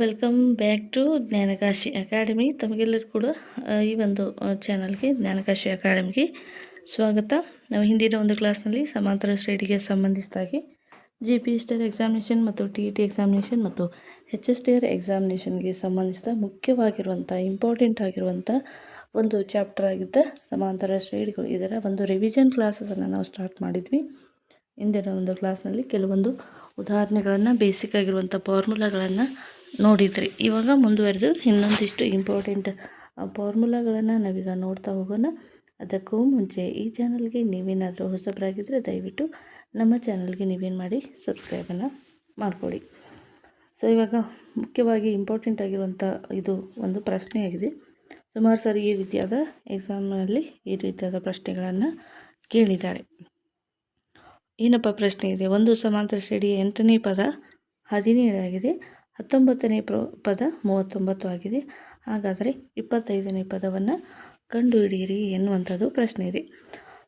Welcome back to Jnanakashi academy ತಮಗೆಲ್ಲರೂ ಕೂಡ ಈ ಒಂದು ಚಾನಲ್ಗೆ ಜ್ಞಾನಕಾಶಿ ಅಕಾಡೆಮಿಗೆ ಸ್ವಾಗತ. ನಾವು ಹಿಂದಿನ ಒಂದು ಕ್ಲಾಸ್ನಲ್ಲಿ ಸಮಾಂತರ ಶ್ರೇಣಿಗೆ ಸಂಬಂಧಿಸಿದಾಗೆ ಜಿ ಪಿ ಸ್ಟರ್ ಎಕ್ಸಾಮಿನೇಷನ್ ಮತ್ತು ಟಿ ಇ ಟಿ ಎಕ್ಸಾಮಿನೇಷನ್ ಮತ್ತು ಎಚ್ ಎಸ್ ಟಿ ಆರ್ ಎಕ್ಸಾಮಿನೇಷನ್ಗೆ ಸಂಬಂಧಿಸಿದ ಮುಖ್ಯವಾಗಿರುವಂಥ ಇಂಪಾರ್ಟೆಂಟ್ ಆಗಿರುವಂಥ ಒಂದು ಚಾಪ್ಟರ್ ಆಗಿದ್ದ ಸಮಾಂತರ ಶ್ರೇಣಿಗಳು. ಇದರ ಒಂದು ರಿವಿಷನ್ ಕ್ಲಾಸಸನ್ನು ನಾವು ಸ್ಟಾರ್ಟ್ ಮಾಡಿದ್ವಿ. ಹಿಂದಿನ ಒಂದು ಕ್ಲಾಸ್ನಲ್ಲಿ ಕೆಲವೊಂದು ಉದಾಹರಣೆಗಳನ್ನು ಬೇಸಿಕ್ ಆಗಿರುವಂಥ ಫಾರ್ಮುಲಾಗಳನ್ನು ನೋಡಿದ್ರಿ. ಇವಾಗ ಮುಂದುವರೆದು ಇನ್ನೊಂದಿಷ್ಟು ಇಂಪಾರ್ಟೆಂಟ್ ಫಾರ್ಮುಲಾಗಳನ್ನು ನಾವೀಗ ನೋಡ್ತಾ ಹೋಗೋಣ. ಅದಕ್ಕೂ ಮುಂಚೆ ಈ ಚಾನಲ್ಗೆ ನೀವೇನಾದರೂ ಹೊಸಬರಾಗಿದ್ದರೆ ದಯವಿಟ್ಟು ನಮ್ಮ ಚಾನಲ್ಗೆ ನೀವೇನು ಮಾಡಿ ಸಬ್ಸ್ಕ್ರೈಬನ್ನು ಮಾಡಿಕೊಡಿ. ಸೊ ಇವಾಗ ಮುಖ್ಯವಾಗಿ ಇಂಪಾರ್ಟೆಂಟ್ ಆಗಿರುವಂಥ ಇದು ಒಂದು ಪ್ರಶ್ನೆಯಾಗಿದೆ. ಸುಮಾರು ಸರಿ ಈ ರೀತಿಯಾದ ಎಕ್ಸಾಮ್ನಲ್ಲಿ ಈ ರೀತಿಯಾದ ಪ್ರಶ್ನೆಗಳನ್ನು ಕೇಳಿದ್ದಾರೆ. ಏನಪ್ಪ ಪ್ರಶ್ನೆ ಇದೆ? ಒಂದು ಸಮಾಂತರ ಶ್ರೇಣಿಯ ಎಂಟನೇ ಪದ ಹದಿನೇಳಾಗಿದೆ. ಹತ್ತೊಂಬತ್ತನೇ ಪ್ರ, ಪದ ಮೂವತ್ತೊಂಬತ್ತು ಆಗಿದೆ. ಹಾಗಾದರೆ ಇಪ್ಪತ್ತೈದನೇ ಪದವನ್ನು ಕಂಡುಹಿಡಿಯಿರಿ ಎನ್ನುವಂಥದ್ದು ಪ್ರಶ್ನೆ ಇದೆ.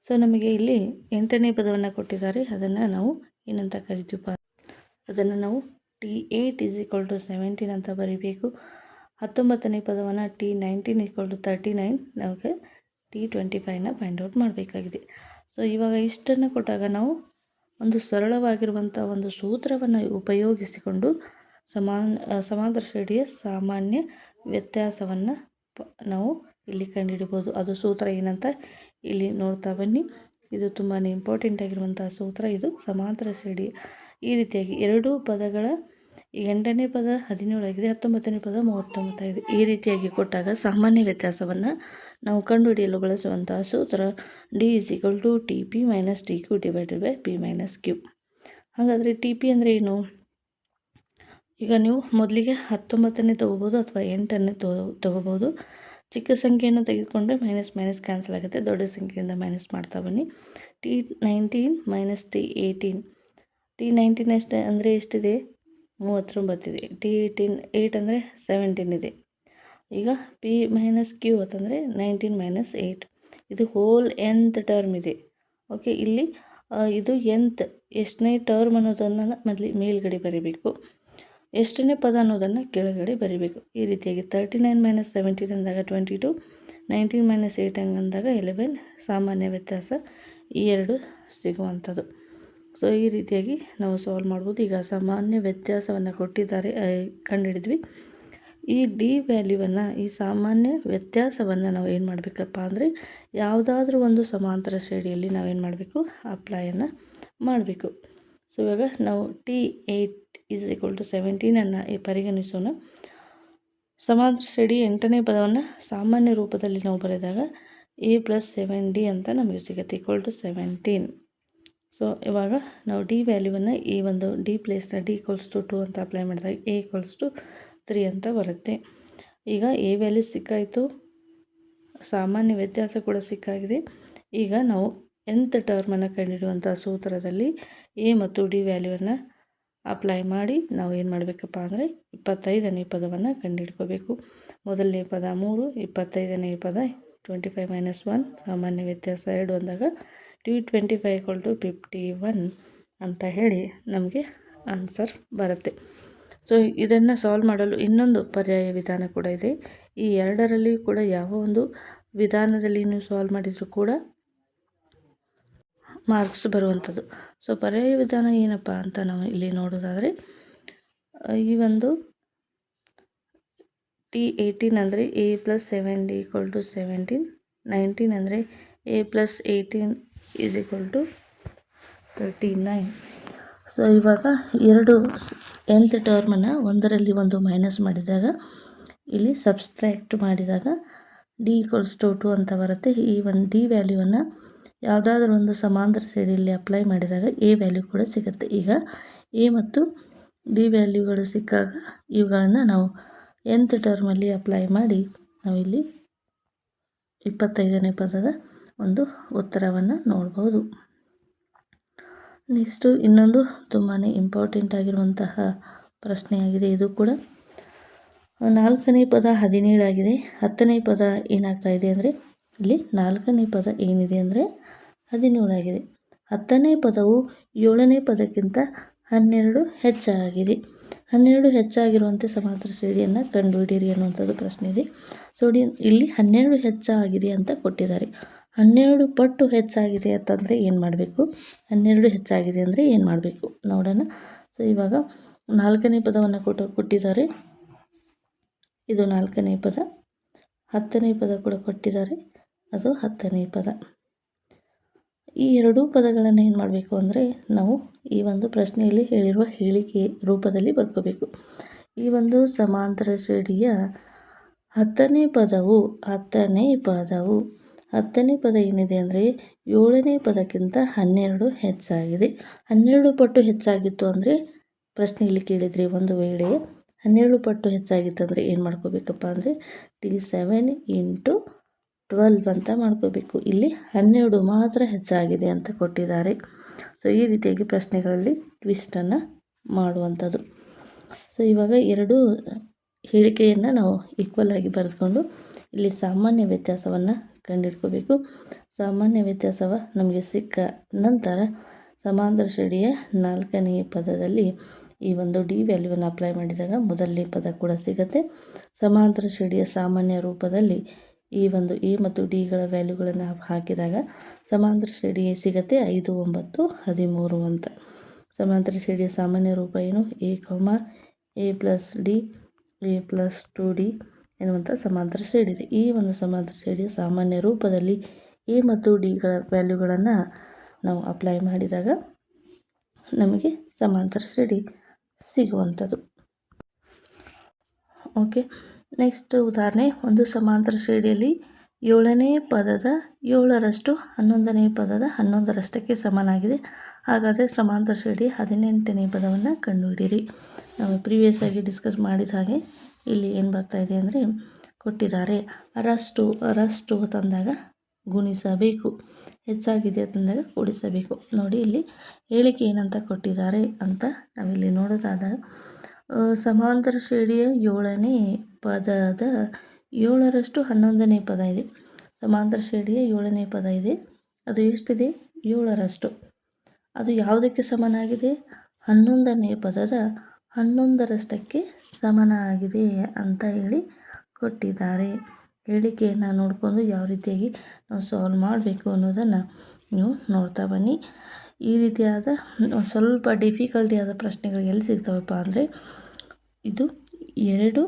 ಸೊ ನಮಗೆ ಇಲ್ಲಿ ಎಂಟನೇ ಪದವನ್ನು ಕೊಟ್ಟಿದ್ದಾರೆ. ಅದನ್ನು ನಾವು ಏನಂತ ಕರಿತೀವಪ್ಪ ಅದನ್ನು ನಾವು T eight is equal to seventeen ಅಂತ ಬರೀಬೇಕು. ಹತ್ತೊಂಬತ್ತನೇ ಪದವನ್ನು T nineteen equal to thirty nine ನಮಗೆ ಟಿ ಟ್ವೆಂಟಿ ಫೈವ್ನ ಫೈಂಡ್ ಔಟ್ ಮಾಡಬೇಕಾಗಿದೆ. ಸೊ ಇವಾಗ ಇಷ್ಟನ್ನು ಕೊಟ್ಟಾಗ ನಾವು ಒಂದು ಸರಳವಾಗಿರುವಂಥ ಒಂದು ಸೂತ್ರವನ್ನು ಉಪಯೋಗಿಸಿಕೊಂಡು ಸಮಾನ ಸಮಾಂತರ ಶ್ರೇಣಿಯ ಸಾಮಾನ್ಯ ವ್ಯತ್ಯಾಸವನ್ನು ನಾವು ಇಲ್ಲಿ ಕಂಡುಹಿಡಿಬೋದು ಅದು ಸೂತ್ರ ಏನಂತ ಇಲ್ಲಿ ನೋಡ್ತಾ ಬನ್ನಿ. ಇದು ತುಂಬಾ ಇಂಪಾರ್ಟೆಂಟ್ ಆಗಿರುವಂಥ ಸೂತ್ರ. ಇದು ಸಮಾಂತರ ಶ್ರೇಣಿ ಈ ರೀತಿಯಾಗಿ ಎರಡೂ ಪದಗಳ ಎಂಟನೇ ಪದ ಹದಿನೇಳು ಆಗಿದೆ, ಹತ್ತೊಂಬತ್ತನೇ ಪದ ಮೂವತ್ತೊಂಬತ್ತಾಗಿದೆ ಈ ರೀತಿಯಾಗಿ ಕೊಟ್ಟಾಗ ಸಾಮಾನ್ಯ ವ್ಯತ್ಯಾಸವನ್ನು ನಾವು ಕಂಡುಹಿಡಿಯಲು ಬಳಸುವಂತಹ ಸೂತ್ರ D is equal to T P minus T Q divided by P minus Q ಹಾಗಾದರೆ ಟಿ ಪಿ ಅಂದರೆ ಏನು? ಈಗ ನೀವು ಮೊದಲಿಗೆ ಹತ್ತೊಂಬತ್ತನೇ ತೊಗೋಬೋದು ಅಥವಾ ಎಂಟನ್ನೇ ತಗೋ ತೊಗೋಬೋದು. ಚಿಕ್ಕ ಸಂಖ್ಯೆಯನ್ನು ತೆಗೆದುಕೊಂಡ್ರೆ ಮೈನಸ್ ಮೈನಸ್ ಕ್ಯಾನ್ಸಲ್ ಆಗುತ್ತೆ. ದೊಡ್ಡ ಸಂಖ್ಯೆಯಿಂದ ಮೈನಸ್ ಮಾಡ್ತಾ ಬನ್ನಿ. T nineteen minus T eighteen T nineteen ಎಷ್ಟು ಅಂದರೆ ಎಷ್ಟಿದೆ? ಮೂವತ್ತೊಂಬತ್ತಿದೆ. ಟಿ ಏಯ್ಟೀನ್ ಏಯ್ಟ್ ಅಂದರೆ ಸೆವೆಂಟೀನ್ ಇದೆ. ಈಗ ಪಿ ಮೈನಸ್ ಕ್ಯೂ ಅಂತಂದರೆ ನೈನ್ಟೀನ್ ಮೈನಸ್ ಏಯ್ಟ್ ಇದು ಹೋಲ್ ಎಂತ್ ಟರ್ಮ್ ಇದೆ. ಓಕೆ ಇಲ್ಲಿ ಇದು ಎಂತ್ ಎಷ್ಟನೇ ಟರ್ಮ್ ಅನ್ನೋದನ್ನು ಮೊದಲು ಮೇಲ್ಗಡೆ ಬರೀಬೇಕು. ಎಷ್ಟನೇ ಪದ ಅನ್ನೋದನ್ನು ಕೆಳಗಡೆ ಬರೀಬೇಕು. ಈ ರೀತಿಯಾಗಿ ತರ್ಟಿ ನೈನ್ ಮೈನಸ್ ಸೆವೆಂಟೀನ್ ಅಂದಾಗ twenty two nineteen minus eight ಅಂದಾಗ ಎಲೆವೆನ್ ಸಾಮಾನ್ಯ ವ್ಯತ್ಯಾಸ ಈ ಎರಡು ಸಿಗುವಂಥದ್ದು. ಸೊ ಈ ರೀತಿಯಾಗಿ ನಾವು ಸಾಲ್ವ್ ಮಾಡ್ಬೋದು. ಈಗ ಸಾಮಾನ್ಯ ವ್ಯತ್ಯಾಸವನ್ನು ಕೊಟ್ಟಿದ್ದಾರೆ ಕಂಡುಹಿಡಿದ್ವಿ. ಈ ಡಿ ವ್ಯಾಲ್ಯೂವನ್ನು ಈ ಸಾಮಾನ್ಯ ವ್ಯತ್ಯಾಸವನ್ನು ನಾವು ಏನು ಮಾಡಬೇಕಪ್ಪ ಅಂದರೆ, ಯಾವುದಾದ್ರೂ ಒಂದು ಸಮಾಂತರ ಶ್ರೇಣಿಯಲ್ಲಿ ನಾವೇನು ಮಾಡಬೇಕು? ಅಪ್ಲೈಯನ್ನು ಮಾಡಬೇಕು. ಸೊ ಇವಾಗ ನಾವು T eight is equal to ಸೆವೆಂಟೀನನ್ನು ಪರಿಗಣಿಸೋಣ. ಸಮಾಂತರ ಶ್ರೇಣಿ ಎಂಟನೇ ಪದವನ್ನು ಸಾಮಾನ್ಯ ರೂಪದಲ್ಲಿ ನಾವು ಬರೆದಾಗ ಎ ಪ್ಲಸ್ ಸೆವೆನ್ ಡಿ ಅಂತ ನಮಗೆ ಸಿಗುತ್ತೆ ಈಕ್ವಲ್ ಟು ಸೆವೆಂಟೀನ್ ಸೊ ಇವಾಗ ನಾವು ಡಿ ವ್ಯಾಲ್ಯೂವನ್ನು ಈ ಒಂದು ಡಿ ಪ್ಲೇಸ್ನ ಡಿ ಈಕ್ವಲ್ಸ್ ಟು ಟು ಅಂತ ಅಪ್ಲೈ ಮಾಡಿದಾಗ ಎ ಈಕ್ವಲ್ಸ್ ಟು ತ್ರೀ ಅಂತ ಬರುತ್ತೆ. ಈಗ ಎ ವ್ಯಾಲ್ಯೂ ಸಿಕ್ಕಾಯಿತು, ಸಾಮಾನ್ಯ ವ್ಯತ್ಯಾಸ ಕೂಡ ಸಿಕ್ಕಾಗಿದೆ. ಈಗ ನಾವು ಎಂತ್ ಟರ್ಮನ್ನು ಕಂಡುಹಿಡಿಯುವಂಥ ಸೂತ್ರದಲ್ಲಿ ಎ ಮತ್ತು ಡಿ ವ್ಯಾಲ್ಯೂವನ್ನು ಅಪ್ಲೈ ಮಾಡಿ ನಾವು ಏನು ಮಾಡಬೇಕಪ್ಪ ಅಂದರೆ ಇಪ್ಪತ್ತೈದನೇ ಪದವನ್ನು ಕಂಡುಹಿಡ್ಕೋಬೇಕು. ಮೊದಲನೇ ಪದ ಮೂರು, ಇಪ್ಪತ್ತೈದನೇ ಪದ ಟ್ವೆಂಟಿ ಫೈವ್ ಮೈನಸ್ ಒನ್ ಸಾಮಾನ್ಯ ವ್ಯತ್ಯಾಸ ಎರಡು ಅಂದಾಗ T twenty five equal to fifty one ಅಂತ ಹೇಳಿ ನಮಗೆ ಆನ್ಸರ್ ಬರುತ್ತೆ. ಸೊ ಇದನ್ನು ಸಾಲ್ವ್ ಮಾಡಲು ಇನ್ನೊಂದು ಪರ್ಯಾಯ ವಿಧಾನ ಕೂಡ ಇದೆ. ಈ ಎರಡರಲ್ಲಿ ಕೂಡ ಯಾವ ಒಂದು ವಿಧಾನದಲ್ಲಿ ನೀವು ಸಾಲ್ವ್ ಮಾಡಿದರೂ ಕೂಡ ಮಾರ್ಕ್ಸ್ ಬರುವಂಥದ್ದು. ಸೊ ಪರ್ಯಾಯ ವಿಧಾನ ಏನಪ್ಪ ಅಂತ ನಾವು ಇಲ್ಲಿ ನೋಡೋದಾದರೆ ಈ ಒಂದು ಟಿ ಏಯ್ಟೀನ್ ಅಂದರೆ A plus seven D equal to seventeen nineteen ಅಂದರೆ A plus eighteen is equal to thirty nine so ಇವಾಗ ಎರಡು ಎಂತ್ ಟರ್ಮನ್ನು ಒಂದರಲ್ಲಿ ಒಂದು ಮೈನಸ್ ಮಾಡಿದಾಗ, ಇಲ್ಲಿ ಸಬ್ಸ್ಟ್ರ್ಯಾಕ್ಟ್ ಮಾಡಿದಾಗ ಡಿ ಈಕ್ವಲ್ಸ್ ಟು ಟು ಅಂತ ಬರುತ್ತೆ. ಈ ಒಂದು ಡಿ ವ್ಯಾಲ್ಯೂವನ್ನು ಯಾವುದಾದ್ರೂ ಒಂದು ಸಮಾಂತರ ಸೇರಿಯಲ್ಲಿ ಅಪ್ಲೈ ಮಾಡಿದಾಗ ಎ ವ್ಯಾಲ್ಯೂ ಕೂಡ ಸಿಗುತ್ತೆ. ಈಗ ಎ ಮತ್ತು ಡಿ ವ್ಯಾಲ್ಯೂಗಳು ಸಿಕ್ಕಾಗ ಇವುಗಳನ್ನು ನಾವು ಎಂತ್ ಟರ್ಮಲ್ಲಿ ಅಪ್ಲೈ ಮಾಡಿ ನಾವಿಲ್ಲಿ ಇಪ್ಪತ್ತೈದನೇ ಪದದ ಒಂದು ಉತ್ತರವನ್ನು ನೋಡ್ಬೋದು. ನೆಕ್ಸ್ಟು ಇನ್ನೊಂದು ತುಂಬಾ ಇಂಪಾರ್ಟೆಂಟ್ ಆಗಿರುವಂತಹ ಪ್ರಶ್ನೆಯಾಗಿದೆ. ಇದು ಕೂಡ ನಾಲ್ಕನೇ ಪದ ಹದಿನೇಳಾಗಿದೆ. ಹತ್ತನೇ ಪದ ಏನಾಗ್ತಾ ಇದೆ ಅಂದರೆ ಇಲ್ಲಿ ನಾಲ್ಕನೇ ಪದ ಏನಿದೆ ಅಂದರೆ ಹದಿನೇಳಾಗಿದೆ ಹತ್ತನೇ ಪದವು ಏಳನೇ ಪದಕ್ಕಿಂತ ಹನ್ನೆರಡು ಹೆಚ್ಚಾಗಿದೆ ಹನ್ನೆರಡು ಹೆಚ್ಚಾಗಿರುವಂತೆ ಸಮಾಂತರ ಶ್ರೇಣಿಯನ್ನು ಕಂಡುಹಿಡಿಯಿರಿ ಅನ್ನುವಂಥದ್ದು ಪ್ರಶ್ನೆ ಇದೆ. ಸೊ ನೋಡಿ ಇಲ್ಲಿ ಹನ್ನೆರಡು ಹೆಚ್ಚಾಗಿದೆ ಅಂತ ಕೊಟ್ಟಿದ್ದಾರೆ. ಹನ್ನೆರಡು ಪಟ್ಟು ಹೆಚ್ಚಾಗಿದೆ ಅಂತಂದರೆ ಏನು ಮಾಡಬೇಕು? ಹನ್ನೆರಡು ಹೆಚ್ಚಾಗಿದೆ ಅಂದರೆ ಏನು ಮಾಡಬೇಕು? ನೋಡೋಣ. ಸೊ ಇವಾಗ ನಾಲ್ಕನೇ ಪದವನ್ನು ಕೊಟ್ಟು ಕೊಟ್ಟಿದ್ದಾರೆ. ಇದು ನಾಲ್ಕನೇ ಪದ. ಹತ್ತನೇ ಪದ ಕೂಡ ಕೊಟ್ಟಿದ್ದಾರೆ. ಅದು ಹತ್ತನೇ ಪದ. ಈ ಎರಡೂ ಪದಗಳನ್ನು ಏನು ಮಾಡಬೇಕು ಅಂದರೆ ನಾವು ಈ ಒಂದು ಪ್ರಶ್ನೆಯಲ್ಲಿ ಹೇಳಿರುವ ಹೇಳಿಕೆ ರೂಪದಲ್ಲಿ ಬರ್ಕೋಬೇಕು ಈ ಒಂದು ಸಮಾಂತರ ಶ್ರೇಣಿಯ ಹತ್ತನೇ ಪದವು ಹತ್ತನೇ ಪದವು, ಹತ್ತನೇ ಪದ ಏನಿದೆ ಅಂದರೆ ಏಳನೇ ಪದಕ್ಕಿಂತ ಹನ್ನೆರಡು ಹೆಚ್ಚಾಗಿದೆ. ಹನ್ನೆರಡು ಪಟ್ಟು ಹೆಚ್ಚಾಗಿತ್ತು ಅಂದರೆ ಪ್ರಶ್ನೆಯಲ್ಲಿ ಕೇಳಿದರೆ ಒಂದು ವೇಳೆ. ಹನ್ನೆರಡು ಪಟ್ಟು ಹೆಚ್ಚಾಗಿತ್ತು ಅಂದರೆ ಏನು ಮಾಡ್ಕೋಬೇಕಪ್ಪ ಅಂದರೆ ಟಿ ಸೆವೆನ್ ಇಂಟು ಟ್ವೆಲ್ವ್ ಅಂತ ಮಾಡ್ಕೋಬೇಕು. ಇಲ್ಲಿ ಹನ್ನೆರಡು ಮಾತ್ರ ಹೆಚ್ಚಾಗಿದೆ ಅಂತ ಕೊಟ್ಟಿದ್ದಾರೆ. ಸೊ ಈ ರೀತಿಯಾಗಿ ಪ್ರಶ್ನೆಗಳಲ್ಲಿ ಟ್ವಿಸ್ಟನ್ನು ಮಾಡುವಂಥದ್ದು. ಸೊ ಇವಾಗ ಎರಡು ಹೇಳಿಕೆಯನ್ನು ನಾವು ಈಕ್ವಲ್ ಆಗಿ ಬರೆದುಕೊಂಡು ಇಲ್ಲಿ ಸಾಮಾನ್ಯ ವ್ಯತ್ಯಾಸವನ್ನು ಕಂಡುಹಿಡ್ಕೋಬೇಕು ಸಾಮಾನ್ಯ ವ್ಯತ್ಯಾಸವ ನಮಗೆ ಸಿಕ್ಕ ನಂತರ ಸಮಾಂತರ ಶ್ರೇಣಿಯ ನಾಲ್ಕನೇ ಪದದಲ್ಲಿ ಈ ಒಂದು ಡಿ ವ್ಯಾಲ್ಯೂವನ್ನು ಅಪ್ಲೈ ಮಾಡಿದಾಗ ಮೊದಲನೇ ಪದ ಕೂಡ ಸಿಗುತ್ತೆ. ಸಮಾಂತರ ಶ್ರೇಣಿಯ ಸಾಮಾನ್ಯ ರೂಪದಲ್ಲಿ ಈ ಒಂದು ಎ ಮತ್ತು ಡಿಗಳ ವ್ಯಾಲ್ಯೂಗಳನ್ನು ಹಾಕಿದಾಗ ಸಮಾಂತರ ಶ್ರೇಣಿ ಸಿಗುತ್ತೆ ಐದು, ಒಂಬತ್ತು, ಹದಿಮೂರು ಅಂತ. ಸಮಾಂತರ ಶ್ರೇಣಿಯ ಸಾಮಾನ್ಯ ರೂಪ ಏನು? A comma A plus D A plus two D ಎನ್ನುವಂಥ ಸಮಾಂತರ ಶ್ರೇಣಿ ಇದೆ. ಈ ಒಂದು ಸಮಾಂತರ ಶ್ರೇಣಿಯ ಸಾಮಾನ್ಯ ರೂಪದಲ್ಲಿ ಎ ಮತ್ತು ಡಿಗಳ ವ್ಯಾಲ್ಯೂಗಳನ್ನು ನಾವು ಅಪ್ಲೈ ಮಾಡಿದಾಗ ನಮಗೆ ಸಮಾಂತರ ಶ್ರೇಣಿ ಸಿಗುವಂಥದ್ದು. ಓಕೆ ನೆಕ್ಸ್ಟ್ ಉದಾಹರಣೆ, ಒಂದು ಸಮಾಂತರ ಶ್ರೇಣಿಯಲ್ಲಿ ಏಳನೇ ಪದದ ಏಳರಷ್ಟು ಹನ್ನೊಂದನೇ ಪದದ ಹನ್ನೊಂದರಷ್ಟಕ್ಕೆ ಸಮನಾಗಿದೆ. ಹಾಗಾದರೆ ಸಮಾಂತರ ಶ್ರೇಣಿ ಹದಿನೆಂಟನೇ ಪದವನ್ನು ಕಂಡುಹಿಡಿಯಿರಿ. ನಾವು ಪ್ರೀವಿಯಸ್ ಆಗಿ ಡಿಸ್ಕಸ್ ಮಾಡಿದ ಹಾಗೆ ಇಲ್ಲಿ ಏನು ಬರ್ತಾ ಇದೆ ಅಂದರೆ ಕೊಟ್ಟಿದ್ದಾರೆ. ಅರಷ್ಟು ಅರಷ್ಟು ತಂದಾಗ ಗುಣಿಸಬೇಕು. ಹೆಚ್ಚಾಗಿದೆ ತಂದಾಗ ಕೂಡಿಸಬೇಕು ನೋಡಿ ಇಲ್ಲಿ ಹೇಳಿಕೆ ಏನಂತ ಕೊಟ್ಟಿದ್ದಾರೆ ಅಂತ ನಾವಿಲ್ಲಿ ನೋಡೋದಾದಾಗ ಸಮಾಂತರ ಶ್ರೇಣಿಯ ಏಳನೇ ಪದದ ಏಳರಷ್ಟು ಹನ್ನೊಂದನೇ ಪದ ಇದೆ. ಸಮಾಂತರ ಶ್ರೇಣಿಯ ಏಳನೇ ಪದ ಇದೆ. ಅದು ಎಷ್ಟಿದೆ? ಏಳರಷ್ಟು. ಅದು ಯಾವುದಕ್ಕೆ ಸಮನಾಗಿದೆ? ಹನ್ನೊಂದನೇ ಪದದ ಹನ್ನೊಂದರಷ್ಟಕ್ಕೆ ಸಮನಾಗಿದೆ ಅಂತ ಹೇಳಿ ಕೊಟ್ಟಿದ್ದಾರೆ. ಹೇಳಿಕೆಯನ್ನು ನೋಡಿಕೊಂಡು ಯಾವ ರೀತಿಯಾಗಿ ನಾವು ಸಾಲ್ವ್ ಮಾಡಬೇಕು ಅನ್ನೋದನ್ನು ನೀವು ನೋಡ್ತಾ ಬನ್ನಿ. ಈ ರೀತಿಯಾದ ಸ್ವಲ್ಪ ಡಿಫಿಕಲ್ಟಿ ಆದ ಪ್ರಶ್ನೆಗಳು ಎಲ್ಲಿ ಸಿಗ್ತಾವಪ್ಪ ಅಂದರೆ, ಇದು ಎರಡು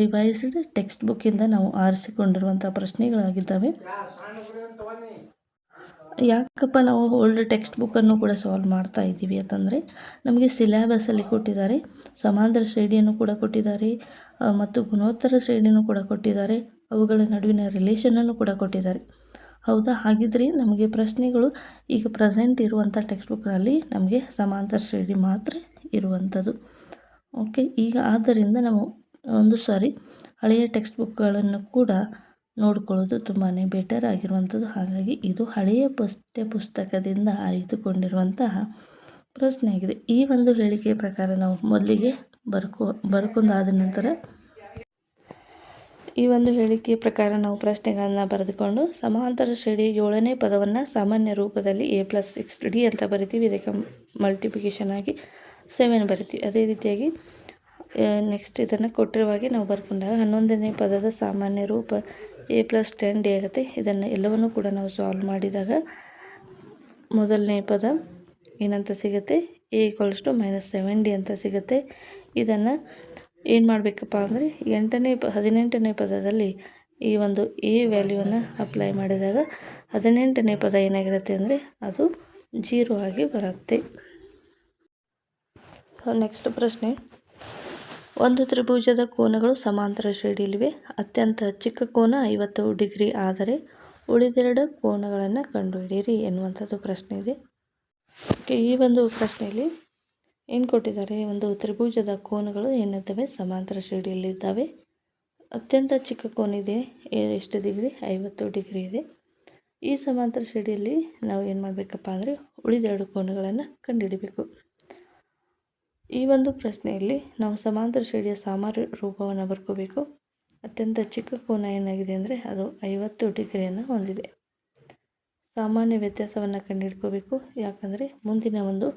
ರಿವೈಸ್ಡ್ ಟೆಕ್ಸ್ಟ್ ಬುಕ್ಕಿಂದ ನಾವು ಆರಿಸಿಕೊಂಡಿರುವಂಥ ಪ್ರಶ್ನೆಗಳಾಗಿದ್ದಾವೆ. ಯಾಕಪ್ಪ ನಾವು ಓಲ್ಡ್ ಟೆಕ್ಸ್ಟ್ ಬುಕ್ಕನ್ನು ಕೂಡ ಸಾಲ್ವ್ ಮಾಡ್ತಾ ಇದ್ದೀವಿ ಅಂತಂದರೆ, ನಮಗೆ ಸಿಲೆಬಸಲ್ಲಿ ಕೊಟ್ಟಿದ್ದಾರೆ, ಸಮಾಂತರ ಶ್ರೇಣಿಯನ್ನು ಕೂಡ ಕೊಟ್ಟಿದ್ದಾರೆ ಮತ್ತು ಗುಣೋತ್ತರ ಶ್ರೇಣಿಯನ್ನು ಕೂಡ ಕೊಟ್ಟಿದ್ದಾರೆ, ಅವುಗಳ ನಡುವಿನ ರಿಲೇಷನನ್ನು ಕೂಡ ಕೊಟ್ಟಿದ್ದಾರೆ. ಹೌದಾ? ಹಾಗಿದ್ರೆ ನಮಗೆ ಪ್ರಶ್ನೆಗಳು ಈಗ ಪ್ರೆಸೆಂಟ್ ಇರುವಂಥ ಟೆಕ್ಸ್ಟ್ ಬುಕ್ನಲ್ಲಿ ನಮಗೆ ಸಮಾಂತರ ಶ್ರೇಣಿ ಮಾತ್ರ ಇರುವಂಥದ್ದು ಓಕೆ ಈಗ ಆದ್ದರಿಂದ ನಾವು ಒಂದು ಸಾರಿ ಹಳೆಯ ಟೆಕ್ಸ್ಟ್ ಬುಕ್ಗಳನ್ನು ಕೂಡ ನೋಡಿಕೊಳ್ಳೋದು ತುಂಬಾ ಬೆಟರ್ ಆಗಿರುವಂಥದ್ದು. ಹಾಗಾಗಿ ಇದು ಹಳೆಯ ಪಠ್ಯ ಪುಸ್ತಕದಿಂದ ಆರಿದುಕೊಂಡಿರುವಂತಹ ಪ್ರಶ್ನೆಯಾಗಿದೆ. ಈ ಒಂದು ಹೇಳಿಕೆಯ ಪ್ರಕಾರ ನಾವು ಮೊದಲಿಗೆ ಬರ್ಕೊ, ಬರ್ಕೊಂಡಾದ ನಂತರ ಈ ಒಂದು ಹೇಳಿಕೆಯ ಪ್ರಕಾರ ನಾವು ಪ್ರಶ್ನೆಗಳನ್ನು ಬರೆದುಕೊಂಡು ಸಮಾಂತರ ಶ್ರೇಣಿ ಏಳನೇ ಪದವನ್ನು ಸಾಮಾನ್ಯ ರೂಪದಲ್ಲಿ ಎ ಪ್ಲಸ್ ಸಿಕ್ಸ್ ಡಿ ಅಂತ ಬರಿತೀವಿ. ಇದಕ್ಕೆ ಮಲ್ಟಿಪ್ಲಿಕೇಶನ್ ಆಗಿ ಸೆವೆನ್ ಬರಿತೀವಿ. ಅದೇ ರೀತಿಯಾಗಿ ನೆಕ್ಸ್ಟ್ ಇದನ್ನು ಕೊಟ್ಟಿರುವಾಗೆ ನಾವು ಬರ್ಕೊಂಡಾಗ ಹನ್ನೊಂದನೇ ಪದದ ಸಾಮಾನ್ಯ ರೂಪ ಎ ಪ್ಲಸ್ ಟೆನ್ ಡಿ ಆಗುತ್ತೆ. ಇದನ್ನು ಎಲ್ಲವನ್ನು ಕೂಡ ನಾವು ಸಾಲ್ವ್ ಮಾಡಿದಾಗ ಮೊದಲನೇ ಪದ ಏನಂತ ಸಿಗುತ್ತೆ? A equals to minus seven D ಅಂತ ಸಿಗುತ್ತೆ. ಇದನ್ನು ಏನು ಮಾಡಬೇಕಪ್ಪ ಅಂದರೆ ಎಂಟನೇ ಪ, ಹದಿನೆಂಟನೇ ಪದದಲ್ಲಿ ಈ ಒಂದು ಎ ವ್ಯಾಲ್ಯೂವನ್ನು ಅಪ್ಲೈ ಮಾಡಿದಾಗ ಹದಿನೆಂಟನೇ ಪದ ಏನಾಗಿರುತ್ತೆ ಅಂದರೆ ಅದು ಜೀರೋ ಆಗಿ ಬರುತ್ತೆ. ನೆಕ್ಸ್ಟ್ ಪ್ರಶ್ನೆ. ಒಂದು ತ್ರಿಭುಜದ ಕೋನಗಳು ಸಮಾಂತರ ಶ್ರೇಣಿಯಲ್ಲಿವೆ. ಅತ್ಯಂತ ಚಿಕ್ಕ ಕೋನ ಐವತ್ತು ಡಿಗ್ರಿ ಆದರೆ ಉಳಿದೆರಡು ಕೋನಗಳನ್ನು ಕಂಡುಹಿಡಿಯಿರಿ ಎನ್ನುವಂಥದ್ದು ಪ್ರಶ್ನೆ ಇದೆ. ಓಕೆ, ಈ ಒಂದು ಪ್ರಶ್ನೆಯಲ್ಲಿ ಏನು ಕೊಟ್ಟಿದ್ದಾರೆ? ಒಂದು ತ್ರಿಭುಜದ ಕೋನಗಳು ಏನಿದ್ದಾವೆ? ಸಮಾಂತರ ಶ್ರೇಣಿಯಲ್ಲಿದ್ದಾವೆ. ಅತ್ಯಂತ ಚಿಕ್ಕ ಕೋನ ಇದೆ. ಎಷ್ಟು ಡಿಗ್ರಿ? ಐವತ್ತು ಡಿಗ್ರಿ ಇದೆ. ಈ ಸಮಾಂತರ ಶ್ರೇಣಿಯಲ್ಲಿ ನಾವು ಏನು ಮಾಡಬೇಕಪ್ಪ ಅಂದರೆ ಉಳಿದೆರಡು ಕೋನಗಳನ್ನು ಕಂಡುಹಿಡಿಬೇಕು. ಈ ಒಂದು ಪ್ರಶ್ನೆಯಲ್ಲಿ ನಾವು ಸಮಾಂತರ ಶ್ರೇಣಿಯ ಸಾಮಾನ್ಯ ರೂಪವನ್ನು ಬರ್ಕೋಬೇಕು. ಅತ್ಯಂತ ಚಿಕ್ಕ ಕೋನ ಏನಾಗಿದೆ ಅಂದರೆ ಅದು ಐವತ್ತು ಡಿಗ್ರಿಯನ್ನು ಹೊಂದಿದೆ. ಸಾಮಾನ್ಯ ವ್ಯತ್ಯಾಸವನ್ನು ಕಂಡುಹಿಡ್ಕೋಬೇಕು. ಯಾಕಂದರೆ ಮುಂದಿನ ಒಂದು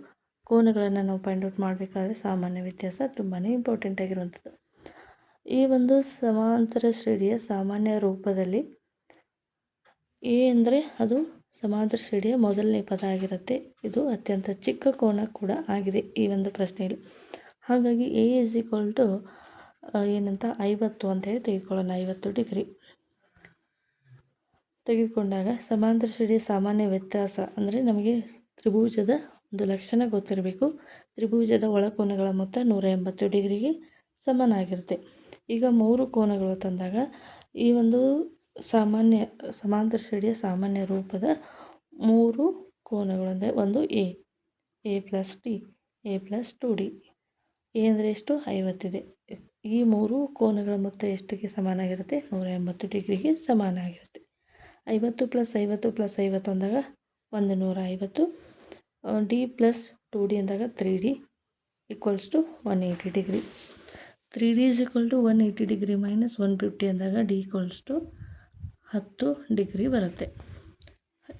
ಕೋನಗಳನ್ನು ನಾವು ಫೈಂಡ್ ಔಟ್ ಮಾಡಬೇಕಾದ್ರೆ ಸಾಮಾನ್ಯ ವ್ಯತ್ಯಾಸ ತುಂಬಾ ಇಂಪಾರ್ಟೆಂಟ್ ಆಗಿರುವಂಥದ್ದು. ಈ ಒಂದು ಸಮಾಂತರ ಶ್ರೇಣಿಯ ಸಾಮಾನ್ಯ ರೂಪದಲ್ಲಿ ಎ ಅಂದರೆ ಅದು ಸಮಾಂತರ ಶ್ರೇಣಿಯ ಮೊದಲನೇ ಪದ ಆಗಿರುತ್ತೆ. ಇದು ಅತ್ಯಂತ ಚಿಕ್ಕ ಕೋನ ಕೂಡ ಆಗಿದೆ. ಈ ಒಂದು ಪ್ರಶ್ನೆಯಲ್ಲಿ. ಹಾಗಾಗಿ ಎ ಇಸ್ ಈಕ್ವಲ್ ಟು ಏನಂತ? ಐವತ್ತು ಅಂತ ಹೇಳಿ ತೆಗೆದುಕೊಳ್ಳೋಣ. ಐವತ್ತು ಡಿಗ್ರಿ. ತೆಗೆದುಕೊಂಡಾಗ ಸಮಾಂತರ ಶ್ರೇಣಿಯ ಸಾಮಾನ್ಯ ವ್ಯತ್ಯಾಸ ಅಂದರೆ ನಮಗೆ ತ್ರಿಭುಜದ ಒಂದು ಲಕ್ಷಣ ಗೊತ್ತಿರಬೇಕು. ತ್ರಿಭುಜದ ಒಳಕೋನಗಳ ಮೊತ್ತ ನೂರ ಎಂಬತ್ತು ಡಿಗ್ರಿಗೆ ಸಮನಾಗಿರುತ್ತೆ. ಈಗ ಮೂರು ಕೋನಗಳು ತಂದಾಗ ಈ ಒಂದು ಸಾಮಾನ್ಯ, ಸಮಾಂತರ ಶ್ರೇಣಿಯ ಸಾಮಾನ್ಯ ರೂಪದ ಮೂರು ಕೋನಗಳು ಅಂದರೆ ಒಂದು A A plus T A plus two D A ಅಂದರೆ ಎಷ್ಟು? ಐವತ್ತಿದೆ ಈ ಮೂರು ಕೋನಗಳ ಮೊತ್ತ ಎಷ್ಟಿಗೆ ಸಮಾನಾಗಿರುತ್ತೆ? ನೂರ ಎಂಬತ್ತು ಡಿಗ್ರಿಗೆ ಸಮಾನ ಆಗಿರುತ್ತೆ ಐವತ್ತು ಪ್ಲಸ್ ಐವತ್ತು ಪ್ಲಸ್ ಐವತ್ತು ಅಂದಾಗ ಒಂದು ನೂರ ಐವತ್ತು. ಡಿ ಪ್ಲಸ್ ಟು ಡಿ ಅಂದಾಗ three D equals to one eighty degree three D is equal to one eighty degree minus one fifty ಅಂದಾಗ ಡಿ ಈಕ್ವಲ್ಸ್ ಟು ಹತ್ತು ಡಿಗ್ರಿ ಬರುತ್ತೆ.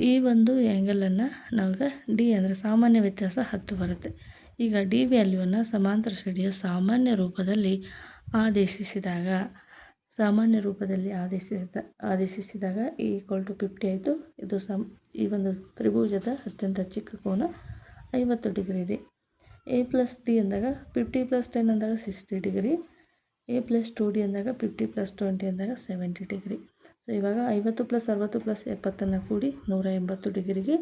ಈ ಒಂದು ಆ್ಯಂಗಲನ್ನು ನಮಗೆ ಡಿ ಅಂದರೆ ಸಾಮಾನ್ಯ ವ್ಯತ್ಯಾಸ ಹತ್ತು ಬರುತ್ತೆ. ಈಗ ಡಿ ವ್ಯಾಲ್ಯೂವನ್ನು ಸಮಾಂತರ ಶ್ರೇಣಿಯ ಸಾಮಾನ್ಯ ರೂಪದಲ್ಲಿ ಆದೇಶಿಸಿದಾಗ, ಸಾಮಾನ್ಯ ರೂಪದಲ್ಲಿ ಆದೇಶಿಸಿದ, ಆದೇಶಿಸಿದಾಗ ಈಕ್ವಲ್ ಟು ಫಿಫ್ಟಿ ಆಯಿತು. ಇದು ಸಮ್, ಈ ಒಂದು ತ್ರಿಭುಜದ ಅತ್ಯಂತ ಚಿಕ್ಕ ಕೋನ ಐವತ್ತು ಡಿಗ್ರಿ ಇದೆ. ಎ ಪ್ಲಸ್ ಡಿ ಅಂದಾಗ ಫಿಫ್ಟಿ ಪ್ಲಸ್ ಟೆನ್ ಅಂದಾಗ sixty degree. A plus two D ಅಂದಾಗ ಫಿಫ್ಟಿ ಪ್ಲಸ್ ಟ್ವೆಂಟಿ ಅಂದಾಗ ಸೆವೆಂಟಿ ಡಿಗ್ರಿ. ಸೊ ಇವಾಗ ಐವತ್ತು ಪ್ಲಸ್ ಅರವತ್ತು ಪ್ಲಸ್ ಎಪ್ಪತ್ತನ್ನು ಕೂಡಿ ನೂರ ಎಂಬತ್ತು ಡಿಗ್ರಿಗೆ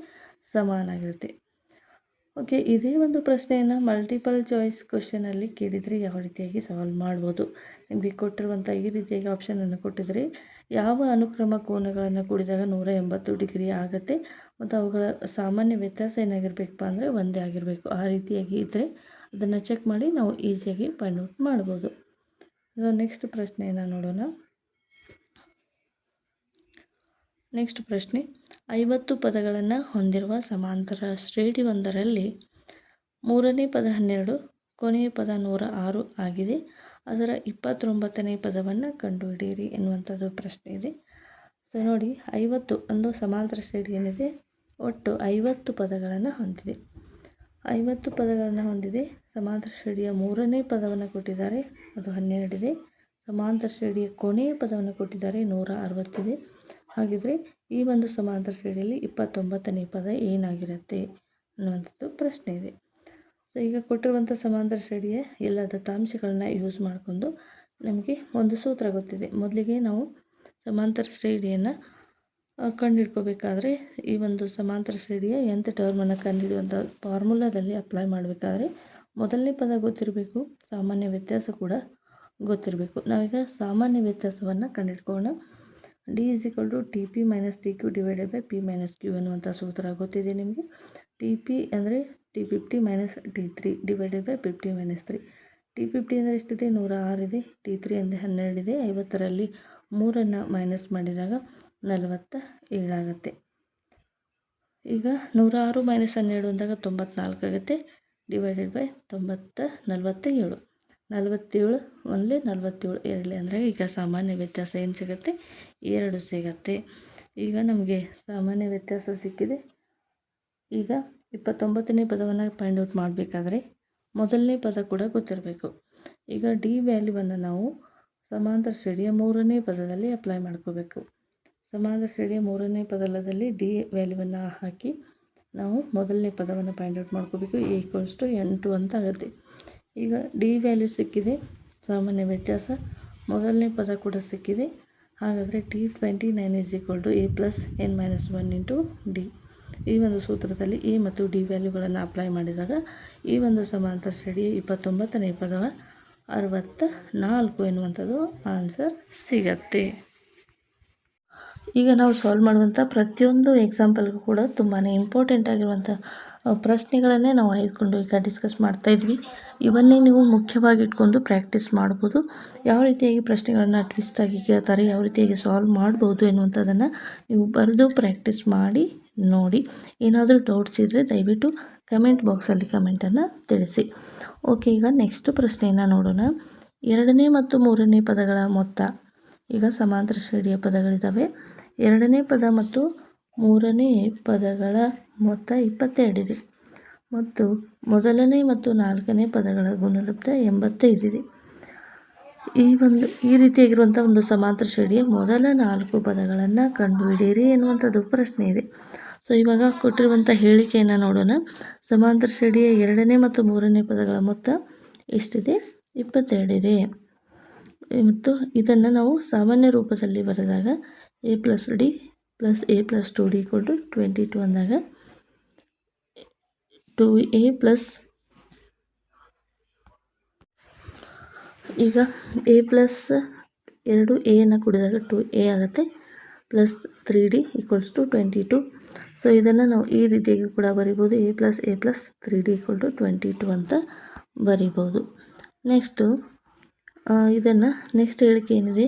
ಸಮಾನಾಗಿರುತ್ತೆ ಓಕೆ ಇದೇ ಒಂದು ಪ್ರಶ್ನೆಯನ್ನು ಮಲ್ಟಿಪಲ್ ಚಾಯ್ಸ್ ಕ್ವಶನಲ್ಲಿ ಕೇಳಿದರೆ ಯಾವ ರೀತಿಯಾಗಿ ಸಾಲ್ವ್ ಮಾಡ್ಬೋದು? ನಿಮಗೆ ಕೊಟ್ಟಿರುವಂಥ ಈ ರೀತಿಯಾಗಿ ಆಪ್ಷನನ್ನು ಕೊಟ್ಟಿದರೆ ಯಾವ ಅನುಕ್ರಮ ಕೋನಗಳನ್ನು ಕೂಡಿದಾಗ ನೂರ ಎಂಬತ್ತು ಡಿಗ್ರಿ ಆಗುತ್ತೆ? ಮತ್ತು ಅವುಗಳ ಸಾಮಾನ್ಯ ವ್ಯತ್ಯಾಸ ಏನಾಗಿರಬೇಕಪ್ಪ ಅಂದರೆ ಒಂದೇ ಆಗಿರಬೇಕು. ಆ ರೀತಿಯಾಗಿ ಇದ್ದರೆ ಅದನ್ನು ಚೆಕ್ ಮಾಡಿ ನಾವು ಈಸಿಯಾಗಿ ಫೈಂಡ್ ಔಟ್ ಮಾಡ್ಬೋದು. ಈಗ ನೆಕ್ಸ್ಟ್ ಪ್ರಶ್ನೆಯನ್ನು ನೋಡೋಣ. ನೆಕ್ಸ್ಟ್ ಪ್ರಶ್ನೆ. ಐವತ್ತು ಪದಗಳನ್ನು ಹೊಂದಿರುವ ಸಮಾಂತರ ಶ್ರೇಣಿ ಒಂದರಲ್ಲಿ ಮೂರನೇ ಪದ ಹನ್ನೆರಡು, ಕೊನೆಯ ಪದ ನೂರ ಆರು ಆಗಿದೆ. ಅದರ ಇಪ್ಪತ್ತೊಂಬತ್ತನೇ ಪದವನ್ನು ಕಂಡುಹಿಡಿಯಿರಿ ಎನ್ನುವಂಥದ್ದು ಪ್ರಶ್ನೆ ಇದೆ. ಸೊ ನೋಡಿ, ಐವತ್ತು ಒಂದು ಸಮಾಂತರ ಶ್ರೇಣಿ ಏನಿದೆ? ಒಟ್ಟು ಐವತ್ತು ಪದಗಳನ್ನು ಹೊಂದಿದೆ. ಐವತ್ತು ಪದಗಳನ್ನು ಹೊಂದಿದೆ. ಸಮಾಂತರ ಶ್ರೇಣಿಯ ಮೂರನೇ ಪದವನ್ನು ಕೊಟ್ಟಿದ್ದಾರೆ. ಅದು ಹನ್ನೆರಡಿದೆ. ಸಮಾಂತರ ಶ್ರೇಣಿಯ ಕೊನೆಯ ಪದವನ್ನು ಕೊಟ್ಟಿದ್ದಾರೆ. ನೂರ ಅರವತ್ತಿದೆ. ಹಾಗಿದ್ರೆ ಈ ಒಂದು ಸಮಾಂತರ ಶ್ರೇಣಿಯಲ್ಲಿ ಇಪ್ಪತ್ತೊಂಬತ್ತನೇ ಪದ ಏನಾಗಿರುತ್ತೆ ಅನ್ನುವಂಥದ್ದು ಪ್ರಶ್ನೆ ಇದೆ. ಸೊ ಈಗ ಕೊಟ್ಟಿರುವಂಥ ಸಮಾಂತರ ಶ್ರೇಣಿಯ ಎಲ್ಲ ದತ್ತಾಂಶಗಳನ್ನ ಯೂಸ್ ಮಾಡಿಕೊಂಡು ನಮಗೆ ಒಂದು ಸೂತ್ರ ಗೊತ್ತಿದೆ. ಮೊದಲಿಗೆ ನಾವು ಸಮಾಂತರ ಶ್ರೇಣಿಯನ್ನು ಕಂಡುಹಿಡ್ಕೋಬೇಕಾದ್ರೆ ಈ ಒಂದು ಸಮಾಂತರ ಶ್ರೇಣಿಯ ಎಂಥ ಟರ್ಮನ್ನು ಕಂಡುಹಿಡಿಯುವಂಥ ಫಾರ್ಮುಲಾದಲ್ಲಿ ಅಪ್ಲೈ ಮಾಡಬೇಕಾದ್ರೆ ಮೊದಲನೇ ಪದ ಗೊತ್ತಿರಬೇಕು, ಸಾಮಾನ್ಯ ವ್ಯತ್ಯಾಸ ಕೂಡ ಗೊತ್ತಿರಬೇಕು. ನಾವೀಗ ಸಾಮಾನ್ಯ ವ್ಯತ್ಯಾಸವನ್ನು ಕಂಡುಹಿಡ್ಕೊಳ್ಳೋಣ D is equal to T P minus T Q divided by P minus Q ಎನ್ನುವಂಥ ಸೂತ್ರ ಗೊತ್ತಿದೆ ನಿಮಗೆ? ಟಿ ಪಿ ಅಂದರೆ T fifty minus T three divided by fifty minus three T fifty ಅಂದರೆ ಎಷ್ಟಿದೆ? ನೂರ ಆರಿದೆ ಟಿ ತ್ರೀ ಅಂದರೆ ಹನ್ನೆರಡಿದೆ ಐವತ್ತರಲ್ಲಿ ಮೂರನ್ನು ಮೈನಸ್ ಮಾಡಿದಾಗ ನಲವತ್ತ ಏಳಾಗುತ್ತೆ ಈಗ ನೂರ ಆರು ಮೈನಸ್ ಹನ್ನೆರಡು ಅಂದಾಗ ತೊಂಬತ್ನಾಲ್ಕು ಆಗುತ್ತೆ. ಡಿವೈಡೆಡ್ ಬೈ ತೊಂಬತ್ತ ನಲವತ್ತ ಏಳು ನಲವತ್ತೇಳು ಒನ್ಲಿ ನಲವತ್ತೇಳು ಎರಡು ಅಂದರೆ ಈಗ ಸಾಮಾನ್ಯ ವ್ಯತ್ಯಾಸ ಏನು ಸಿಗುತ್ತೆ? ಎರಡು ಸಿಗತ್ತೆ. ಈಗ ನಮಗೆ ಸಾಮಾನ್ಯ ವ್ಯತ್ಯಾಸ ಸಿಕ್ಕಿದೆ. ಈಗ ಇಪ್ಪತ್ತೊಂಬತ್ತನೇ ಪದವನ್ನು ಫೈಂಡ್ ಔಟ್ ಮಾಡಬೇಕಾದ್ರೆ ಮೊದಲನೇ ಪದ ಕೂಡ ಗೊತ್ತಿರಬೇಕು. ಈಗ ಡಿ ವ್ಯಾಲ್ಯೂವನ್ನು ನಾವು ಸಮಾಂತರ ಶ್ರೇಣಿಯ ಮೂರನೇ ಪದದಲ್ಲಿ ಅಪ್ಲೈ ಮಾಡ್ಕೋಬೇಕು. ಸಮಾಂತರ ಶ್ರೇಣಿಯ ಮೂರನೇ ಪದಲದಲ್ಲಿ ಡಿ ವ್ಯಾಲ್ಯೂವನ್ನು ಹಾಕಿ ನಾವು ಮೊದಲನೇ ಪದವನ್ನು ಫೈಂಡ್ ಔಟ್ ಮಾಡ್ಕೋಬೇಕು. ಈಕ್ವಲ್ಸ್ ಟು ಎಂಟು ಅಂತ ಆಗುತ್ತೆ. ಈಗ ಡಿ ವ್ಯಾಲ್ಯೂ ಸಿಕ್ಕಿದೆ. ಸಾಮಾನ್ಯ ವ್ಯತ್ಯಾಸ. ಮೊದಲನೇ ಪದ ಕೂಡ ಸಿಕ್ಕಿದೆ. ಹಾಗಾದರೆ T twenty nine is equal to A plus N minus one into D ಈ ಒಂದು ಸೂತ್ರದಲ್ಲಿ ಎ ಮತ್ತು ಡಿ ವ್ಯಾಲ್ಯೂಗಳನ್ನು ಅಪ್ಲೈ ಮಾಡಿದಾಗ ಈ ಒಂದು ಸಮಾಂತರ ಸ್ಟಡಿ ಇಪ್ಪತ್ತೊಂಬತ್ತನೇ ಪದ ಅರವತ್ತ ನಾಲ್ಕು ಎನ್ನುವಂಥದ್ದು ಆನ್ಸರ್ ಸಿಗತ್ತೆ. ಈಗ ನಾವು ಸಾಲ್ವ್ ಮಾಡುವಂಥ ಪ್ರತಿಯೊಂದು ಎಕ್ಸಾಂಪಲ್ಗೂ ಕೂಡ ತುಂಬಾ ಇಂಪಾರ್ಟೆಂಟ್ ಆಗಿರುವಂಥ ಪ್ರಶ್ನೆಗಳನ್ನೇ ನಾವು ಆಯ್ದುಕೊಂಡು ಈಗ ಡಿಸ್ಕಸ್ ಮಾಡ್ತಾ ಇದ್ವಿ. ಇವನ್ನೇ ನೀವು ಮುಖ್ಯವಾಗಿ ಇಟ್ಕೊಂಡು ಪ್ರಾಕ್ಟೀಸ್ ಮಾಡ್ಬೋದು. ಯಾವ ರೀತಿಯಾಗಿ ಪ್ರಶ್ನೆಗಳನ್ನು ಟ್ವಿಸ್ಟಾಗಿ ಕೇಳ್ತಾರೆ, ಯಾವ ರೀತಿಯಾಗಿ ಸಾಲ್ವ್ ಮಾಡ್ಬೋದು ಎನ್ನುವಂಥದ್ದನ್ನು ನೀವು ಬರೆದು ಪ್ರಾಕ್ಟೀಸ್ ಮಾಡಿ, ನೋಡಿ. ಏನಾದರೂ ಡೌಟ್ಸ್ ಇದ್ದರೆ ದಯವಿಟ್ಟು ಕಮೆಂಟ್ ಬಾಕ್ಸಲ್ಲಿ ಕಮೆಂಟನ್ನು ತಿಳಿಸಿ. ಓಕೆ ಈಗ ನೆಕ್ಸ್ಟ್ ಪ್ರಶ್ನೆಯನ್ನು ನೋಡೋಣ. ಎರಡನೇ ಮತ್ತು ಮೂರನೇ ಪದಗಳ ಮೊತ್ತ. ಈಗ ಸಮಾಂತರ ಶ್ರೇಣಿಯ ಪದಗಳಿದ್ದಾವೆ ಎರಡನೇ ಪದ ಮತ್ತು ಮೂರನೇ ಪದಗಳ ಮೊತ್ತ ಇಪ್ಪತ್ತೆರಡಿದೆ ಮತ್ತು ಮೊದಲನೇ ಮತ್ತು ನಾಲ್ಕನೇ ಪದಗಳ ಗುಣಲಬ್ಧ ಎಂಬತ್ತೈದಿದೆ. ಈ ಒಂದು, ಈ ರೀತಿಯಾಗಿರುವಂಥ ಒಂದು ಸಮಾಂತರ ಶ್ರೇಣಿಯ ಮೊದಲ ನಾಲ್ಕು ಪದಗಳನ್ನು ಕಂಡುಹಿಡಿಯಿರಿ ಎನ್ನುವಂಥದ್ದು ಪ್ರಶ್ನೆ ಇದೆ. ಸೊ ಇವಾಗ ಕೊಟ್ಟಿರುವಂಥ ಹೇಳಿಕೆಯನ್ನು ನೋಡೋಣ. ಸಮಾಂತರ ಶ್ರೇಣಿಯ ಎರಡನೇ ಮತ್ತು ಮೂರನೇ ಪದಗಳ ಮೊತ್ತ ಎಷ್ಟಿದೆ? ಇಪ್ಪತ್ತೆರಡಿದೆ. ಮತ್ತು ಇದನ್ನು ನಾವು ಸಾಮಾನ್ಯ ರೂಪದಲ್ಲಿ ಬರೆದಾಗ A plus D plus A plus two D ಕೊಟ್ಟು ಟ್ವೆಂಟಿ ಟು ಅಂದಾಗ ಟು ಎ ಪ್ಲಸ್ ಈಗ ಎ ಪ್ಲಸ್ ಎರಡು ಎಯನ್ನು ಕುಡಿದಾಗ ಟು ಎ ಆಗುತ್ತೆ plus three D equals to twenty two so ಇದನ್ನು ನಾವು ಈ ರೀತಿಯಾಗಿ ಕೂಡ ಬರಿಬೋದು A plus A plus three D equal to twenty two ಅಂತ ಬರಿಬೋದು ನೆಕ್ಸ್ಟು ಇದನ್ನು ನೆಕ್ಸ್ಟ್ ಹೇಳಿಕೆ ಏನಿದೆ?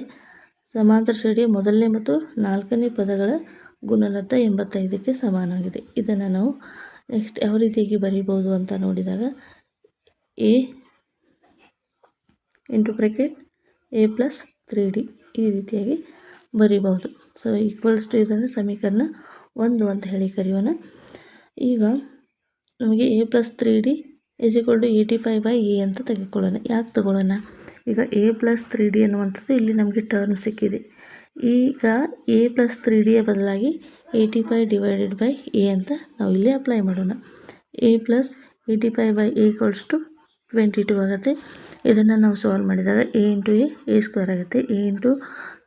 ಸಮಾಂತರ ಶ್ರೇಣಿಯ ಮೊದಲನೇ ಮತ್ತು ನಾಲ್ಕನೇ ಪದಗಳ ಗುಣಲಬ್ಧ ಎಂಬತ್ತೈದಕ್ಕೆ ಸಮಾನವಾಗಿದೆ. ಇದನ್ನು ನಾವು ನೆಕ್ಸ್ಟ್ ಯಾವ ರೀತಿಯಾಗಿ ಬರೀಬೋದು ಅಂತ ನೋಡಿದಾಗ A into bracket A plus three D ಈ ರೀತಿಯಾಗಿ ಬರಿಬಹುದು. ಸೊ ಈಕ್ವಲ್ಸ್ ಟು ಇದನ್ನು ಸಮೀಕರಣ ಒಂದು ಅಂತ ಹೇಳಿ ಕರೆಯೋಣ. ಈಗ ನಮಗೆ A plus three D is equal to eighty five by A ಅಂತ ತೆಗೆದುಕೊಳ್ಳೋಣ. ಯಾಕೆ ತಗೊಳ್ಳೋಣ? ಈಗ ಎ ಪ್ಲಸ್ ತ್ರೀ ಡಿ ಅನ್ನುವಂಥದ್ದು ಇಲ್ಲಿ ನಮಗೆ ಟರ್ಮ್ ಸಿಕ್ಕಿದೆ. ಈಗ ಎ ಪ್ಲಸ್ ತ್ರೀ ಡಿಯ ಬದಲಾಗಿ eighty five divided by A ಅಂತ ನಾವು ಇಲ್ಲಿ ಅಪ್ಲೈ ಮಾಡೋಣ. A plus eighty five by A equals to twenty two ಆಗುತ್ತೆ. ಇದನ್ನು ನಾವು ಸಾಲ್ವ್ ಮಾಡಿದಾಗ A into A A square ಆಗುತ್ತೆ. A into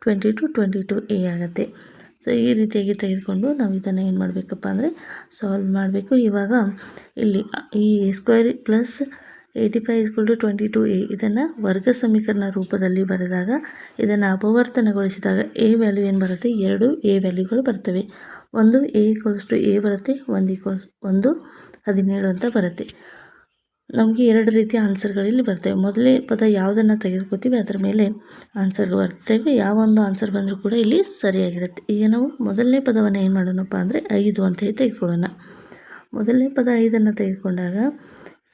twenty two twenty two A ಆಗುತ್ತೆ. ಸೊ ಈ ರೀತಿಯಾಗಿ ತೆಗೆದುಕೊಂಡು ನಾವು ಇದನ್ನು ಏನು ಮಾಡಬೇಕಪ್ಪ ಅಂದರೆ ಸಾಲ್ವ್ ಮಾಡಬೇಕು. ಇವಾಗ ಇಲ್ಲಿ ಈ A square plus eighty five is equal to twenty two A ಇದನ್ನು ವರ್ಗ ಸಮೀಕರಣ ರೂಪದಲ್ಲಿ ಬರೆದಾಗ ಇದನ್ನು ಅಪವರ್ತನಗೊಳಿಸಿದಾಗ ಎ ವ್ಯಾಲ್ಯೂ ಏನು ಬರುತ್ತೆ? ಎರಡು ಎ ವ್ಯಾಲ್ಯೂಗಳು ಬರ್ತವೆ. ಒಂದು ಎ ಈಕ್ವಲ್ಸ್ ಟು ಎ ಬರುತ್ತೆ, ಒಂದು ಈಕ್ವಲ್ಸ್ ಒಂದು ಹದಿನೇಳು ಅಂತ ಬರುತ್ತೆ. ನಮಗೆ ಎರಡು ರೀತಿಯ ಆನ್ಸರ್ಗಳಿಲ್ಲಿ ಬರ್ತವೆ. ಮೊದಲೇ ಪದ ಯಾವುದನ್ನು ತೆಗೆದುಕೊತೀವಿ, ಅದರ ಮೇಲೆ ಆನ್ಸರ್ ಬರ್ತೇವೆ. ಯಾವ ಒಂದು ಆನ್ಸರ್ ಬಂದರೂ ಕೂಡ ಇಲ್ಲಿ ಸರಿಯಾಗಿರುತ್ತೆ. ಈಗ ನಾವು ಮೊದಲನೇ ಪದವನ್ನು ಏನು ಮಾಡೋಣಪ್ಪ ಅಂದರೆ ಐದು ಅಂತ ಹೇಳಿ ತೆಗೆದುಕೊಳ್ಳೋಣ. ಮೊದಲನೇ ಪದ ಐದನ್ನು ತೆಗೆದುಕೊಂಡಾಗ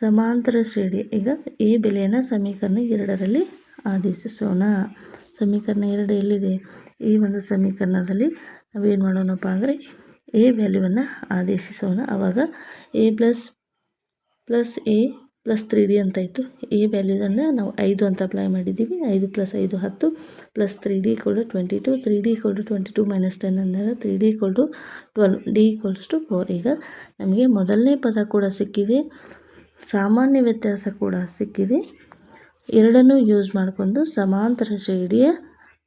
ಸಮಾಂತರ ಶ್ರೇಣಿ. ಈಗ ಎ ಬೆಲೆಯನ್ನು ಸಮೀಕರಣ ಎರಡರಲ್ಲಿ ಆದೇಶಿಸೋಣ. ಸಮೀಕರಣ ಎರಡು ಎಲ್ಲಿದೆ? ಈ ಒಂದು ಸಮೀಕರಣದಲ್ಲಿ ನಾವೇನು ಮಾಡೋಣಪ್ಪ ಅಂದರೆ ಎ ವ್ಯಾಲ್ಯೂವನ್ನು ಆದೇಶಿಸೋಣ. ಆವಾಗ A plus plus A plus three D ಅಂತಾಯಿತು A ವ್ಯಾಲ್ಯೂದನ್ನು ನಾವು ಐದು ಅಂತ ಅಪ್ಲೈ ಮಾಡಿದ್ದೀವಿ. ಐದು ಪ್ಲಸ್ ಐದು ಹತ್ತು plus three D to twenty two three D to twenty two minus ten ಅಂದಾಗ three D to twelve D equals to four ಈಗ ನಮಗೆ ಮೊದಲನೇ ಪದ ಕೂಡ ಸಿಕ್ಕಿದೆ. ಸಾಮಾನ್ಯ ವ್ಯತ್ಯಾಸ ಕೂಡ ಸಿಕ್ಕಿದೆ. ಎರಡನ್ನೂ ಯೂಸ್ ಮಾಡಿಕೊಂಡು ಸಮಾಂತರ ಶ್ರೇಡಿಯ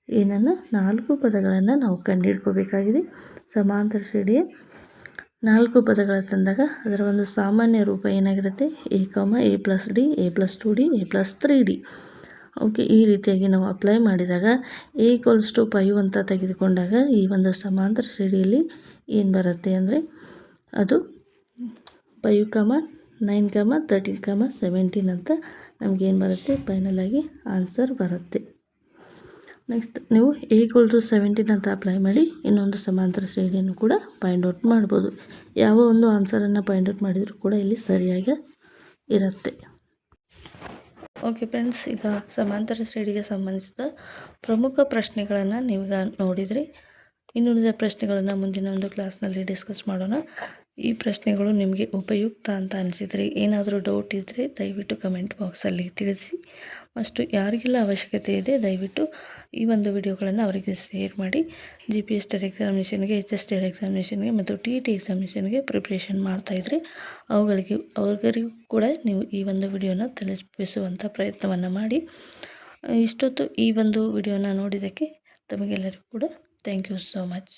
ಏನನ್ನು ನಾಲ್ಕು ಪದಗಳನ್ನು ನಾವು ಕಂಡುಹಿಡ್ಕೋಬೇಕಾಗಿದೆ. ಸಮಾಂತರ ಶ್ರೇಣಿಯ ನಾಲ್ಕು ಪದಗಳ ತಂದಾಗ ಅದರ ಒಂದು ಸಾಮಾನ್ಯ ರೂಪ ಏನಾಗಿರುತ್ತೆ? A comma A plus D A plus two D A plus three D okay ಈ ರೀತಿಯಾಗಿ ನಾವು ಅಪ್ಲೈ ಮಾಡಿದಾಗ ಎ ಈಕ್ವಲ್ಸ್ ಟು ಫೈವ್ ಅಂತ ತೆಗೆದುಕೊಂಡಾಗ ಈ ಒಂದು ಸಮಾಂತರ ಶ್ರೇಡಿಯಲ್ಲಿ ಏನು ಬರುತ್ತೆ ಅಂದರೆ ಅದು five comma nine comma thirteen comma seventeen ಅಂತ ನಮಗೇನು ಬರುತ್ತೆ? ಫೈನಲಾಗಿ ಆನ್ಸರ್ ಬರುತ್ತೆ. ನೆಕ್ಸ್ಟ್ ನೀವು ಈಕ್ವಲ್ ಟು ಸೆವೆಂಟೀನ್ ಅಂತ ಅಪ್ಲೈ ಮಾಡಿ ಇನ್ನೊಂದು ಸಮಾಂತರ ಶ್ರೇಣಿಯನ್ನು ಕೂಡ ಫೈಂಡ್ ಔಟ್ ಮಾಡ್ಬೋದು. ಯಾವ ಒಂದು ಆನ್ಸರನ್ನು ಫೈಂಡ್ ಔಟ್ ಮಾಡಿದರೂ ಕೂಡ ಇಲ್ಲಿ ಸರಿಯಾಗಿ ಇರುತ್ತೆ. ಓಕೆ ಫ್ರೆಂಡ್ಸ್ ಈಗ ಸಮಾಂತರ ಶ್ರೇಣಿಗೆ ಸಂಬಂಧಿಸಿದ ಪ್ರಮುಖ ಪ್ರಶ್ನೆಗಳನ್ನು ನೀವೀಗ ನೋಡಿದ್ರಿ. ಇನ್ನುಳಿದ ಪ್ರಶ್ನೆಗಳನ್ನು ಮುಂದಿನ ಒಂದು ಕ್ಲಾಸ್ನಲ್ಲಿ ಡಿಸ್ಕಸ್ ಮಾಡೋಣ. ಈ ಪ್ರಶ್ನೆಗಳು ನಿಮಗೆ ಉಪಯುಕ್ತ ಅಂತ ಅನಿಸಿದರೆ ಏನಾದರೂ ಡೌಟ್ ಇದ್ದರೆ ದಯವಿಟ್ಟು ಕಮೆಂಟ್ ಬಾಕ್ಸಲ್ಲಿ ತಿಳಿಸಿ. ಅಷ್ಟು ಯಾರಿಗೆಲ್ಲ ಅವಶ್ಯಕತೆ ಇದೆ, ದಯವಿಟ್ಟು ಈ ಒಂದು ವಿಡಿಯೋಗಳನ್ನು ಅವರಿಗೆ ಶೇರ್ ಮಾಡಿ. ಜಿ ಪಿ ಎಸ್ ಟೆಡ್ ಎಕ್ಸಾಮಿನೇಷನ್ಗೆ ಎಚ್ ಎಸ್ ಟೆಡ್ ಎಕ್ಸಾಮಿನೇಷನ್ಗೆ ಮತ್ತು ಟಿ ಟಿ ಎಕ್ಸಾಮಿನೇಷನ್ಗೆ ಪ್ರಿಪ್ರೇಷನ್ ಮಾಡ್ತಾಯಿದ್ರೆ ಅವುಗಳಿಗೆ, ಅವ್ರಿಗೂ ಕೂಡ ನೀವು ಈ ಒಂದು ವಿಡಿಯೋನ ತಲುಪಿಸುವಂಥ ಪ್ರಯತ್ನವನ್ನು ಮಾಡಿ. ಇಷ್ಟೊತ್ತು ಈ ಒಂದು ವಿಡಿಯೋನ ನೋಡಿದ್ದಕ್ಕೆ ತಮಗೆಲ್ಲರಿಗೂ ಕೂಡ ಥ್ಯಾಂಕ್ ಯು ಸೋ ಮಚ್